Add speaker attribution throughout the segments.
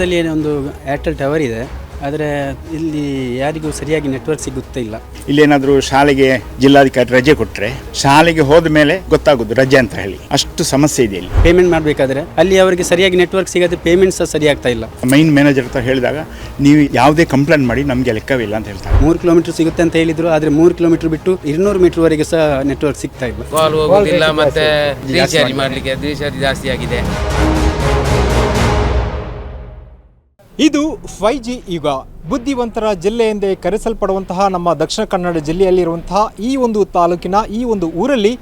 Speaker 1: ಹತ್ತಿರದಲ್ಲಿ ಏನೊಂದು ಒಂದು ಏರ್ಟೆಲ್ ಟವರ್ ಇದೆ ಆದರೆ ಇಲ್ಲಿ ಯಾರಿಗೂ ಸರಿಯಾಗಿ ನೆಟ್ವರ್ಕ್ ಸಿಗುತ್ತಾ ಇಲ್ಲ.
Speaker 2: ಇಲ್ಲೇನಾದರೂ ಶಾಲೆಗೆ ಜಿಲ್ಲಾಧಿಕಾರಿ ರಜೆ ಕೊಟ್ಟರೆ ಶಾಲೆಗೆ ಹೋದ ಮೇಲೆ ಗೊತ್ತಾಗೋದು ರಜೆ ಅಂತ ಹೇಳಿ. ಅಷ್ಟು ಸಮಸ್ಯೆ ಇದೆ ಇಲ್ಲಿ.
Speaker 1: ಪೇಮೆಂಟ್ ಮಾಡಬೇಕಾದ್ರೆ ಅಲ್ಲಿ ಅವರಿಗೆ ಸರಿಯಾಗಿ ನೆಟ್ವರ್ಕ್ ಸಿಗದೆ ಪೇಮೆಂಟ್ ಸಹ ಸರಿಯಾಗ್ತಾ ಆಗ್ತಾ ಇಲ್ಲ.
Speaker 2: ಮೈನ್ ಮ್ಯಾನೇಜರ್ ಹತ್ರ ಹೇಳಿದಾಗ ನೀವು ಯಾವುದೇ ಕಂಪ್ಲೇಂಟ್ ಮಾಡಿ ನಮಗೆ ಲೆಕ್ಕವಿಲ್ಲ ಅಂತ ಹೇಳ್ತಾರೆ.
Speaker 1: ಮೂರು ಕಿಲೋಮೀಟರ್ ಸಿಗುತ್ತೆ ಅಂತ ಹೇಳಿದ್ರು ಆದರೆ ಮೂರು ಕಿಲೋಮೀಟರ್ ಬಿಟ್ಟು ಇನ್ನೂರು ಮೀಟರ್ವರೆಗೆ ಸಹ ನೆಟ್ವರ್ಕ್ ಸಿಗ್ತಾ ಇಲ್ಲ.
Speaker 3: ಕಾಲ್ ಹೋಗೋದಿಲ್ಲ ಮತ್ತೆ ರೀಚಾರ್ಜ್ ಮಾಡಲಿಕ್ಕೆ ರೀಚಾರ್ಜ್ ಜಾಸ್ತಿ ಆಗಿದೆ.
Speaker 4: ಇದು ಫೈ ಜಿ ಯುಗ. ಬುದ್ಧಿವಂತರ ಜಿಲ್ಲೆ ಎಂದೇ ಕರೆಸಲ್ಪಡುವಂತಹ ನಮ್ಮ ದಕ್ಷಿಣ ಕನ್ನಡ ಜಿಲ್ಲೆಯಲ್ಲಿರುವಂತಹ ಈ ಒಂದು ತಾಲೂಕಿನ ಈ ಒಂದು ಊರಲ್ಲಿ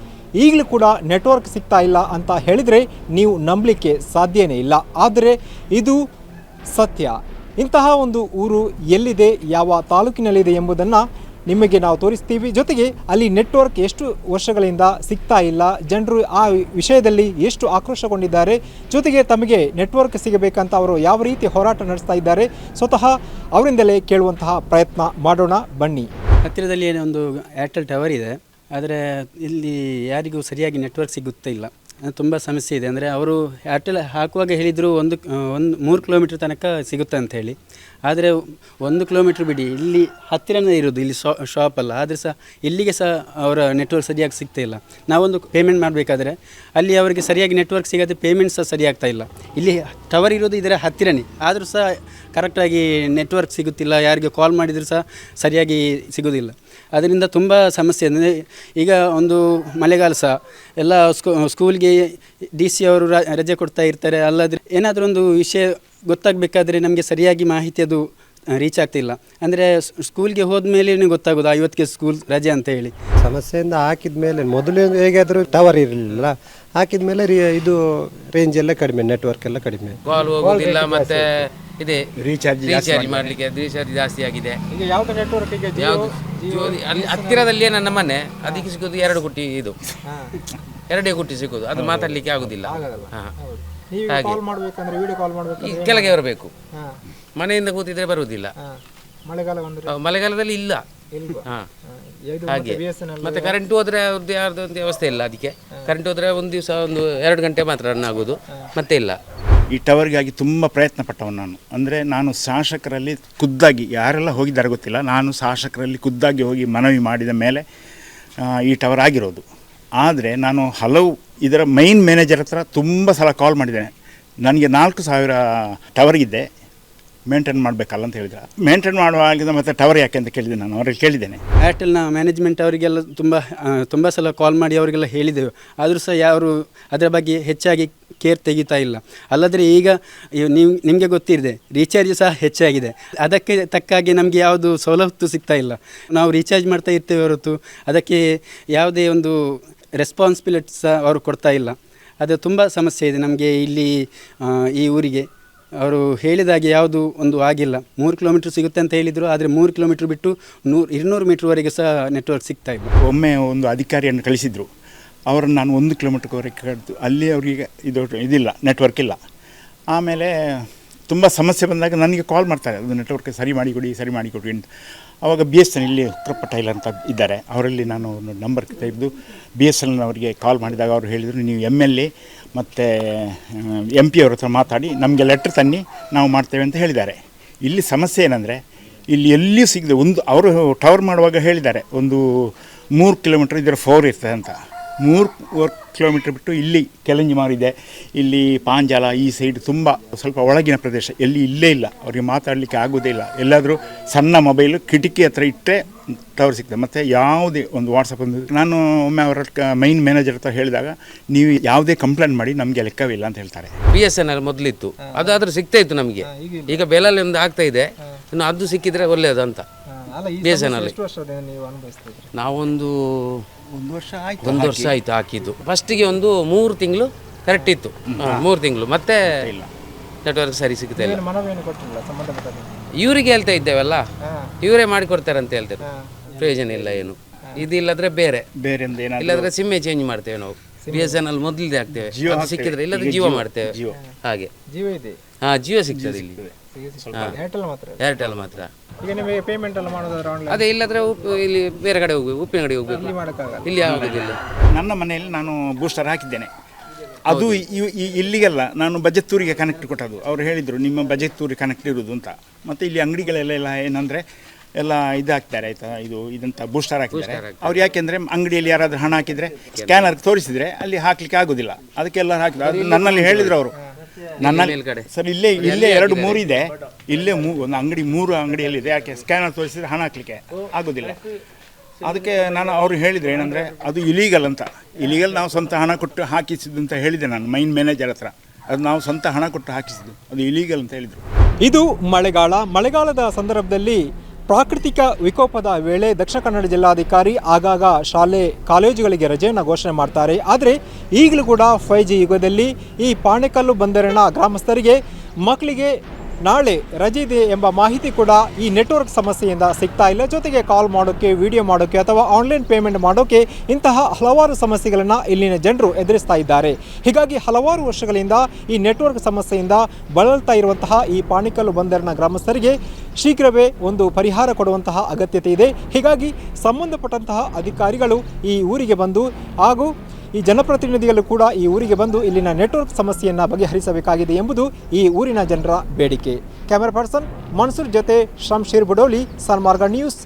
Speaker 4: ಈಗಲೂ ಕೂಡ ನೆಟ್ವರ್ಕ್ ಸಿಗ್ತಾ ಇಲ್ಲ ಅಂತ ಹೇಳಿದರೆ ನೀವು ನಂಬಲಿಕ್ಕೆ ಸಾಧ್ಯನೇ ಇಲ್ಲ. ಆದರೆ ಇದು ಸತ್ಯ. ಇಂತಹ ಒಂದು ಊರು ಎಲ್ಲಿದೆ, ಯಾವ ತಾಲೂಕಿನಲ್ಲಿದೆ ಎಂಬುದನ್ನು ನಿಮಗೆ ನಾವು ತೋರಿಸ್ತೀವಿ. ಜೊತೆಗೆ ಅಲ್ಲಿ ನೆಟ್ವರ್ಕ್ ಎಷ್ಟು ವರ್ಷಗಳಿಂದ ಸಿಗ್ತಾ ಇಲ್ಲ, ಜನರು ಆ ವಿಷಯದಲ್ಲಿ ಎಷ್ಟು ಆಕ್ರೋಶಗೊಂಡಿದ್ದಾರೆ, ಜೊತೆಗೆ ತಮಗೆ ನೆಟ್ವರ್ಕ್ ಸಿಗಬೇಕಂತ ಅವರು ಯಾವ ರೀತಿ ಹೋರಾಟ ನಡೆಸ್ತಾ ಇದ್ದಾರೆ, ಸ್ವತಃ ಅವರಿಂದಲೇ ಕೇಳುವಂತಹ ಪ್ರಯತ್ನ ಮಾಡೋಣ, ಬನ್ನಿ.
Speaker 1: ಹತ್ತಿರದಲ್ಲಿ ಏನೋ ಒಂದು ಏರ್ಟೆಲ್ ಟವರ್ ಇದೆ. ಆದರೆ ಇಲ್ಲಿ ಯಾರಿಗೂ ಸರಿಯಾಗಿ ನೆಟ್ವರ್ಕ್ ಸಿಗುತ್ತಾ ಇಲ್ಲ. ತುಂಬ ಸಮಸ್ಯೆ ಇದೆ. ಅಂದರೆ ಅವರು ಏರ್ಟೆಲ್ ಹಾಕುವಾಗ ಹೇಳಿದರು ಒಂದು ಒಂದು, ಮೂರು ಕಿಲೋಮೀಟ್ರ್ ತನಕ ಸಿಗುತ್ತೆ ಅಂತ ಹೇಳಿ. ಆದರೆ ಒಂದು ಕಿಲೋಮೀಟ್ರ್ ಬಿಡಿ, ಇಲ್ಲಿ ಹತ್ತಿರನೇ ಇರೋದು, ಇಲ್ಲಿ ಶಾ ಶಾಪಲ್ಲ ಆದರೆ ಸಹ ಇಲ್ಲಿಗೆ ಸಹ ಅವರ ನೆಟ್ವರ್ಕ್ ಸರಿಯಾಗಿ ಸಿಗ್ತಾ ಇಲ್ಲ. ನಾವೊಂದು ಪೇಮೆಂಟ್ ಮಾಡಬೇಕಾದ್ರೆ ಅಲ್ಲಿ ಅವರಿಗೆ ಸರಿಯಾಗಿ ನೆಟ್ವರ್ಕ್ ಸಿಗದೆ ಪೇಮೆಂಟ್ ಸಹ ಸರಿಯಾಗ್ತಾ ಇಲ್ಲ. ಇಲ್ಲಿ ಟವರ್ ಇರೋದು ಇದರ ಹತ್ತಿರನೇ. ಆದರೂ ಸಹ ಕರೆಕ್ಟಾಗಿ ನೆಟ್ವರ್ಕ್ ಸಿಗುತ್ತಿಲ್ಲ ಯಾರಿಗೆ ಕಾಲ್ ಮಾಡಿದರೂ ಸಹ ಸರಿಯಾಗಿ ಸಿಗೋದಿಲ್ಲ. ಅದರಿಂದ ತುಂಬ ಸಮಸ್ಯೆ. ಅಂದರೆ ಈಗ ಒಂದು ಮಳೆಗಾಲ ಸಹ ಎಲ್ಲ ಸ್ಕೂ ಸ್ಕೂಲ್ಗೆ ಡಿ ಸಿ ಅವರು ರ- ರಜೆ ಕೊಡ್ತಾ ಇರ್ತಾರೆ. ಅಲ್ಲದ್ರೆ ಏನಾದರೂ ಒಂದು ವಿಷಯ ಗೊತ್ತಾಗಬೇಕಾದ್ರೆ ನಮಗೆ ಸರಿಯಾಗಿ ಮಾಹಿತಿ ಅದು ರೀಚ್ ಆಗ್ತಿಲ್ಲ. ಅಂದರೆ ಸ್ಕೂಲ್ಗೆ ಹೋದ ಮೇಲೆ ಗೊತ್ತಾಗೋದು ಆ, ಇವತ್ತಿಗೆ ಸ್ಕೂಲ್ ರಜೆ ಅಂತ ಹೇಳಿ.
Speaker 5: ಸಮಸ್ಯೆಯಿಂದ ಹಾಕಿದ ಮೇಲೆ ಮೊದಲು ಹೇಗಾದರೂ ಟವರ್ ಇರಲಿಲ್ಲ. ಹಾಕಿದ ಮೇಲೆ ಇದು ರೇಂಜ್ ಎಲ್ಲ ಕಡಿಮೆ ನೆಟ್ವರ್ಕ್ ಎಲ್ಲ ಕಡಿಮೆ.
Speaker 3: ಕಾಲ್ ಹೋಗೋದಿಲ್ಲ ಮತ್ತೆ ಇದೆ.
Speaker 2: ರೀಚಾರ್ಜ್
Speaker 3: ರೀಚಾರ್ಜ್ ಮಾಡಲಿಕ್ಕೆ ರೀಚಾರ್ಜ್ ಜಾಸ್ತಿ ಆಗಿದೆ.
Speaker 4: ಈಗ ಯಾವುದು ನೆಟ್ವರ್ಕ್ ಈಗ
Speaker 3: ಯಾವುದು? ಅಲ್ಲಿ ಹತ್ತಿರದಲ್ಲಿ ನನ್ನ ಮನೆ. ಅದಕ್ಕೆ ಸಿಗೋದು ಎರಡು ಗುಟ್ಟಿ ಇದು. ಎರಡೇ ಗುಟ್ಟಿ ಸಿಗೋದು. ಅದು ಮಾತಾಡ್ಲಿಕ್ಕೆ ಆಗುದಿಲ್ಲ. ಹಾ.
Speaker 4: ನೀವು
Speaker 3: ಹಾಗೆ.
Speaker 4: ಕಾಲ್ ಮಾಡಬೇಕಂದ್ರೆ ವಿಡಿಯೋ ಕಾಲ್ ಮಾಡಬೇಕು
Speaker 3: ಈ ಕೆಳಗೆ ಬರಬೇಕು. ಮನೆಯಿಂದ ಕೂತಿದ್ರೆ ಬರುವುದಿಲ್ಲ.
Speaker 4: ಮಳೆಗಾಲ ಬಂದರೆ?
Speaker 3: ಮಳೆಗಾಲದಲ್ಲಿ ಇಲ್ಲ.
Speaker 4: ಇಲ್ವಾ?
Speaker 3: ಹಾ.
Speaker 4: ಇದು
Speaker 3: ಹಾಗೆ. ಮತ್ತೆ ಕರೆಂಟ್ ಹೋದ್ರೆ ಅವ್ರದ್ದು ಯಾರ್ದು ವ್ಯವಸ್ಥೆ ಇಲ್ಲ ಅದಕ್ಕೆ. ಕರೆಂಟ್ ಹೋದ್ರೆ ಒಂದು ದಿವಸ ಒಂದು ಎರಡು ಗಂಟೆ ಮಾತ್ರ ರನ್ ಆಗೋದು ಮತ್ತೆ ಇಲ್ಲ.
Speaker 2: ಈ ಟವರ್ಗಾಗಿ ತುಂಬ ಪ್ರಯತ್ನ ಪಟ್ಟವನು ನಾನು. ಅಂದರೆ ನಾನು ಶಾಸಕರಲ್ಲಿ ಖುದ್ದಾಗಿ, ಯಾರೆಲ್ಲ ಹೋಗಿದ್ದಾರೆ ಗೊತ್ತಿಲ್ಲ, ನಾನು ಶಾಸಕರಲ್ಲಿ ಖುದ್ದಾಗಿ ಹೋಗಿ ಮನವಿ ಮಾಡಿದ ಮೇಲೆ ಈ ಟವರ್ ಆಗಿರೋದು. ಆದರೆ ನಾನು ಹಲವು ಇದರ ಮೈನ್ ಮ್ಯಾನೇಜರ್ ಹತ್ರ ತುಂಬ ಸಲ ಕಾಲ್ ಮಾಡಿದ್ದೇನೆ. ನನಗೆ ನಾಲ್ಕು ಸಾವಿರ ಇದೆ ಮೇಂಟೈನ್ ಮಾಡಬೇಕಲ್ಲ ಅಂತ ಹೇಳಿದ್ರೆ. ಮೇಂಟೈನ್ ಮಾಡುವಾಗ ಮತ್ತೆ ಟವರ್ ಯಾಕೆ ಅಂತ ಕೇಳಿದೆ ನಾನು, ಅವ್ರಿಗೆ ಕೇಳಿದ್ದೇನೆ.
Speaker 1: ಏರ್ಟೆಲ್ನ ಮ್ಯಾನೇಜ್ಮೆಂಟ್ ಅವರಿಗೆಲ್ಲ ತುಂಬ ತುಂಬ ಸಲ ಕಾಲ್ ಮಾಡಿ ಅವರಿಗೆಲ್ಲ ಹೇಳಿದೆವು ಆದರೂ ಸಹ ಯಾರು ಅದರ ಬಗ್ಗೆ ಹೆಚ್ಚಾಗಿ ಕೇರ್ ತೆಗಿತಾ ಇಲ್ಲ. ಅಲ್ಲದ್ರೆ ಈಗ ನೀವು ನಿಮಗೆ ಗೊತ್ತಿದೆ ರೀಚಾರ್ಜ್ ಸಹ ಹೆಚ್ಚಾಗಿದೆ. ಅದಕ್ಕೆ ತಕ್ಕಾಗಿ ನಮಗೆ ಯಾವುದು ಸವಲತ್ತು ಸಿಗ್ತಾ ಇಲ್ಲ. ನಾವು ರೀಚಾರ್ಜ್ ಮಾಡ್ತಾ ಇರ್ತೇವೆ ಹೊರತು ಅದಕ್ಕೆ ಯಾವುದೇ ಒಂದು ರೆಸ್ಪಾನ್ಸಿಬಿಲಿಟಿ ಸಹ ಅವರು ಕೊಡ್ತಾ ಇಲ್ಲ. ಅದು ತುಂಬ ಸಮಸ್ಯೆ ಇದೆ ನಮಗೆ ಇಲ್ಲಿ ಈ ಊರಿಗೆ. ಅವರು ಹೇಳಿದಾಗೆ ಯಾವುದು ಒಂದು ಆಗಿಲ್ಲ. ಮೂರು ಕಿಲೋಮೀಟ್ರ್ ಸಿಗುತ್ತೆ ಅಂತ ಹೇಳಿದರು, ಆದರೆ ಮೂರು ಕಿಲೋಮೀಟ್ರ್ ಬಿಟ್ಟು ನೂರು, ಇನ್ನೂರು ಮೀಟ್ರ್ವರೆಗೆ ಸಹ ನೆಟ್ವರ್ಕ್ ಸಿಗ್ತಾ ಇಲ್ಲ.
Speaker 2: ಒಮ್ಮೆ ಒಂದು ಅಧಿಕಾರಿಯನ್ನು ಕಳಿಸಿದರು. ಅವರನ್ನು ನಾನು ಒಂದು ಕಿಲೋಮೀಟ್ರ್ಗೆವರೆಗೆ ಕರೆದು, ಅಲ್ಲಿ ಅವರಿಗೆ ಇದು ಇದಿಲ್ಲ ನೆಟ್ವರ್ಕ್ ಇಲ್ಲ. ಆಮೇಲೆ ತುಂಬ ಸಮಸ್ಯೆ ಬಂದಾಗ ನನಗೆ ಕಾಲ್ ಮಾಡ್ತಾರೆ, ಅದು ನೆಟ್ವರ್ಕ್ ಸರಿ ಮಾಡಿಕೊಡಿ ಸರಿ ಮಾಡಿಕೊಡಿ ಅಂತ. ಆವಾಗ ಬಿ ಎಸ್ ಎನ್ ಇಲ್ಲಿ ಉತ್ತರಪ್ಪ ಟೈಲರ್ ಅಂತ ಇದ್ದಾರೆ. ಅವರಲ್ಲಿ ನಾನು ನಂಬರ್ ತೆಗೆದು ಬಿ ಎಸ್ ಎನ್ ಅವರಿಗೆ ಕಾಲ್ ಮಾಡಿದಾಗ ಅವರು ಹೇಳಿದರು, ನೀವು ಎಂ ಎಲ್ ಎ ಮತ್ತು ಎಂ ಪಿ ಅವ್ರ ಹತ್ರ ಮಾತಾಡಿ, ನಮಗೆ ಲೆಟ್ರ್ ತನ್ನಿ, ನಾವು ಮಾಡ್ತೇವೆ ಅಂತ ಹೇಳಿದ್ದಾರೆ. ಇಲ್ಲಿ ಸಮಸ್ಯೆ ಏನಂದರೆ, ಇಲ್ಲಿ ಎಲ್ಲಿಯೂ ಸಿಗದೆ ಒಂದು, ಅವರು ಟವರ್ ಮಾಡುವಾಗ ಹೇಳಿದ್ದಾರೆ, ಒಂದು ಮೂರು ಕಿಲೋಮೀಟ್ರ್ ಇದರ ಫೋರ್ ಇರ್ತದೆ ಅಂತ. ಮೂರು ಕಿಲೋಮೀಟ್ರ್ ಬಿಟ್ಟು ಇಲ್ಲಿ ಕೆಲಂಜಿ ಮಾರಿದೆ ಇಲ್ಲಿ ಪಾಂಜಾಲ ಈ ಸೈಡ್ ತುಂಬ ಸ್ವಲ್ಪ ಒಳಗಿನ ಪ್ರದೇಶ. ಎಲ್ಲಿ ಇಲ್ಲೇ ಇಲ್ಲ. ಅವರಿಗೆ ಮಾತಾಡಲಿಕ್ಕೆ ಆಗೋದೇ ಇಲ್ಲ. ಎಲ್ಲಾದರೂ ಸಣ್ಣ ಮೊಬೈಲು ಕಿಟಕಿ ಹತ್ರ ಇಟ್ಟರೆ ಟವರ್ ಸಿಗ್ತದೆ. ಮತ್ತು ಯಾವುದೇ ಒಂದು ವಾಟ್ಸಪ್ ಒಂದು ನಾನು ಒಮ್ಮೆ ಅವರ ಮೈನ್ ಮ್ಯಾನೇಜರ್ ಹತ್ರ ಹೇಳಿದಾಗ ನೀವು ಯಾವುದೇ ಕಂಪ್ಲೇಂಟ್ ಮಾಡಿ ನಮಗೆ ಲೆಕ್ಕವಿಲ್ಲ ಅಂತ ಹೇಳ್ತಾರೆ.
Speaker 3: ಬಿ ಎಸ್ ಎನ್ ಎಲ್ ಮೊದಲಿತ್ತು. ಅದಾದರೂ ಸಿಗ್ತಾ ಇತ್ತು ನಮಗೆ. ಈಗ ಬೆಲಲ್ಲಿ ಒಂದು ಆಗ್ತಾ ಇದೆ. ಇನ್ನು ಅದು ಸಿಕ್ಕಿದ್ರೆ ಒಳ್ಳೆಯದು ಅಂತ.
Speaker 4: ಈ
Speaker 3: ಬಿ ಎಸ್ ಎನ್ ಎಲ್ ನಾವೊಂದು
Speaker 2: ಒಂದು ವರ್ಷ ಆಯ್ತು
Speaker 3: ಒಂದು ವರ್ಷ ಆಯ್ತು ಹಾಕಿದ್ದು. ಫಸ್ಟಿಗೆ ಒಂದು ಮೂರು ತಿಂಗಳು ಕರೆಕ್ಟ್ ಇತ್ತು. ಮೂರು ತಿಂಗಳು. ಮತ್ತೆ ನೆಟ್ವರ್ಕ್ ಸರಿ ಸಿಗುತ್ತೆ ಇಲ್ಲ.
Speaker 4: ಏನು ಮನವಿಯನ್ನು ಕೊಟ್ಟಿಲ್ಲ ಸಂಬಂಧಪಟ್ಟ
Speaker 3: ಇವರಿಗೆ ಹೇಳ್ತಾ ಇದ್ದೇವಲ್ಲ? ಇವರೇ ಮಾಡಿಕೊಡ್ತಾರೆ ಅಂತ ಹೇಳ್ತಾರೆ ಪ್ರಯೋಜನ ಇಲ್ಲ ಏನು. ಇದಿಲ್ಲದ್ರೆ ಬೇರೆ.
Speaker 2: ಬೇರೆ ಇಲ್ಲದ್ರೆ
Speaker 3: ಇಲ್ಲಾಂದ್ರೆ ಸಿಮ್ಮೆ ಚೇಂಜ್ ಮಾಡ್ತೇವೆ ನಾವು. ಬಿ ಎಸ್ ಎನ್ ಎಲ್ ಮೊದಲಿದೆ ಆಗ್ತೇವೆ. ಅದು ಸಿಕ್ಕಿದ್ರೆ ಇಲ್ಲದ್ರೆ ಜೀವ ಮಾಡ್ತೇವೆ. ಹಾಗೆ.
Speaker 4: ಜೀವ ಇದೆ.
Speaker 3: ಹಾ ಜಿಯೋ ಸಿಗ್ತದೆ ಇಲ್ಲಿ.
Speaker 4: ಏರ್ಟೆಲ್ ಮಾತ್ರ.
Speaker 3: ಏರ್ಟೆಲ್ ಮಾತ್ರ.
Speaker 4: ಈಗ ನಿಮಗೆ ಪೇಮೆಂಟ್ ಎಲ್ಲ ಮಾಡೋದಾದ್ರೆ ಆನ್ಲೈನ್
Speaker 3: ಅದೇ ಇಲ್ಲದ್ರೆ ಉಪ್ಪು ಇಲ್ಲಿ ಬೇರೆ ಕಡೆ ಹೋಗ್ಬೇಕು ಉಪ್ಪಿನ ಕಡೆ ಹೋಗ್ಬೇಕು.
Speaker 4: ಇಲ್ಲಿ ಮಾಡೋಕ್ಕಾಗಲ್ಲ.
Speaker 3: ಇಲ್ಲಿ ಆಗೋದಿಲ್ಲ.
Speaker 2: ನನ್ನ ಮನೆಯಲ್ಲಿ ನಾನು ಬೂಸ್ಟರ್ ಹಾಕಿದ್ದೇನೆ. ಅದು ಇ- ಇ- ಇಲ್ಲಿಗೆಲ್ಲ ನಾನು ಬಜೆತ್ತೂರಿಗೆ ಕನೆಕ್ಟ್ ಕೊಟ್ಟದ್ದು. ಅವ್ರು ಹೇಳಿದರು ನಿಮ್ಮ ಬಜೆತ್ತೂರಿಗೆ ಕನೆಕ್ಟ್ ಇರೋದು ಅಂತ. ಮತ್ತು ಇಲ್ಲಿ ಅಂಗಡಿಗಳೆಲ್ಲ ಎಲ್ಲ ಏನಂದರೆ ಎಲ್ಲ ಇದು ಹಾಕ್ತಾರೆ ಆಯಿತಾ? ಇದು ಇದಂತ ಬೂಸ್ಟರ್ ಹಾಕಿದ್ದಾರೆ. ಅವ್ರು ಯಾಕೆಂದರೆ ಅಂಗಡಿಯಲ್ಲಿ ಯಾರಾದರೂ ಹಣ ಹಾಕಿದರೆ ಸ್ಕ್ಯಾನರ್ ತೋರಿಸಿದರೆ ಅಲ್ಲಿ ಹಾಕಲಿಕ್ಕೆ ಆಗೋದಿಲ್ಲ. ಅದಕ್ಕೆಲ್ಲ ಹಾಕಿದ್ರು. ಅದು ನನ್ನಲ್ಲಿ ಹೇಳಿದ್ರು ಅವರು. ನನ್ನಲ್ಲಿ
Speaker 3: ಮೇಲ್ಗಡೆ.
Speaker 2: ಸರ್ ಇಲ್ಲೇ ಇಲ್ಲೇ ಎರಡು ಮೂರು ಇದೆ ಇಲ್ಲೇ ಮೂ ಒಂದು ಅಂಗಡಿ ಮೂರು ಅಂಗಡಿಯಲ್ಲಿ ಇದೆ ಯಾಕೆ ಸ್ಕ್ಯಾನರ್ ತೋರಿಸಿದ್ರೆ ಹಣ ಹಾಕ್ಲಿಕ್ಕೆ ಆಗೋದಿಲ್ಲ. ಅದಕ್ಕೆ ನಾನು ಅವರು ಹೇಳಿದ್ರು ಏನಂದರೆ ಅದು ಇಲೀಗಲ್ ಅಂತ. ಇಲೀಗಲ್ ನಾವು ಸ್ವಂತ ಹಣ ಕೊಟ್ಟು ಹಾಕಿಸಿದ್ದು ಅಂತ ಹೇಳಿದೆ ನಾನು ಮೈನ್ ಮ್ಯಾನೇಜರ್ ಹತ್ರ. ಅದು ನಾವು ಸ್ವಂತ ಹಣ ಕೊಟ್ಟು ಹಾಕಿಸಿದ್ದು. ಅದು ಇಲೀಗಲ್ ಅಂತ ಹೇಳಿದರು.
Speaker 4: ಇದು ಮಳೆಗಾಲ. ಮಳೆಗಾಲದ ಸಂದರ್ಭದಲ್ಲಿ ಪ್ರಾಕೃತಿಕ ವಿಕೋಪದ ವೇಳೆ ದಕ್ಷಿಣ ಕನ್ನಡ ಜಿಲ್ಲಾಧಿಕಾರಿ ಆಗಾಗ ಶಾಲೆ, ಕಾಲೇಜುಗಳಿಗೆ ರಜೆಯನ್ನು ಘೋಷಣೆ ಮಾಡ್ತಾರೆ. ಆದರೆ ಈಗಲೂ ಕೂಡ ಫೈ ಜಿ ಯುಗದಲ್ಲಿ ಈ ಪಾಣೆಕಲ್ಲು ಬಂದರಿನ ಗ್ರಾಮಸ್ಥರಿಗೆ, ಮಕ್ಕಳಿಗೆ ನಾಳೆ ರಜೆ ಇದೆ ಎಂಬ ಮಾಹಿತಿ ಕೂಡ ಈ ನೆಟ್ವರ್ಕ್ ಸಮಸ್ಯೆಯಿಂದ ಸಿಗ್ತಾ ಇಲ್ಲ. ಜೊತೆಗೆ ಕಾಲ್ ಮಾಡೋಕ್ಕೆ ವಿಡಿಯೋ ಮಾಡೋಕ್ಕೆ ಅಥವಾ ಆನ್ಲೈನ್ ಪೇಮೆಂಟ್ ಮಾಡೋಕ್ಕೆ ಇಂತಹ ಹಲವಾರು ಸಮಸ್ಯೆಗಳನ್ನು ಇಲ್ಲಿನ ಜನರು ಎದುರಿಸ್ತಾ ಇದ್ದಾರೆ. ಹೀಗಾಗಿ ಹಲವಾರು ವರ್ಷಗಳಿಂದ ಈ ನೆಟ್ವರ್ಕ್ ಸಮಸ್ಯೆಯಿಂದ ಬಳಲ್ತಾ ಇರುವಂತಹ ಈ ಪಾಣಿಕಲ್ಲು ಬಂದರಿನ ಗ್ರಾಮಸ್ಥರಿಗೆ ಶೀಘ್ರವೇ ಒಂದು ಪರಿಹಾರ ಕೊಡುವಂತಹ ಅಗತ್ಯತೆ ಇದೆ. ಹೀಗಾಗಿ ಸಂಬಂಧಪಟ್ಟಂತಹ ಅಧಿಕಾರಿಗಳು ಈ ಊರಿಗೆ ಬಂದು ಹಾಗೂ ಈ ಜನಪ್ರತಿನಿಧಿಗಳು ಕೂಡ ಈ ಊರಿಗೆ ಬಂದು ಇಲ್ಲಿನ ನೆಟ್ವರ್ಕ್ ಸಮಸ್ಯೆಯನ್ನು ಬಗೆಹರಿಸಬೇಕಾಗಿದೆ ಎಂಬುದು ಈ ಊರಿನ ಜನರ ಬೇಡಿಕೆ. ಕ್ಯಾಮರಾ ಪರ್ಸನ್ ಮನ್ಸೂರ್ ಜೊತೆ ಶಂಶೀರ್ ಬುಡೋಲಿ, ಸನ್ಮಾರ್ಗ ನ್ಯೂಸ್.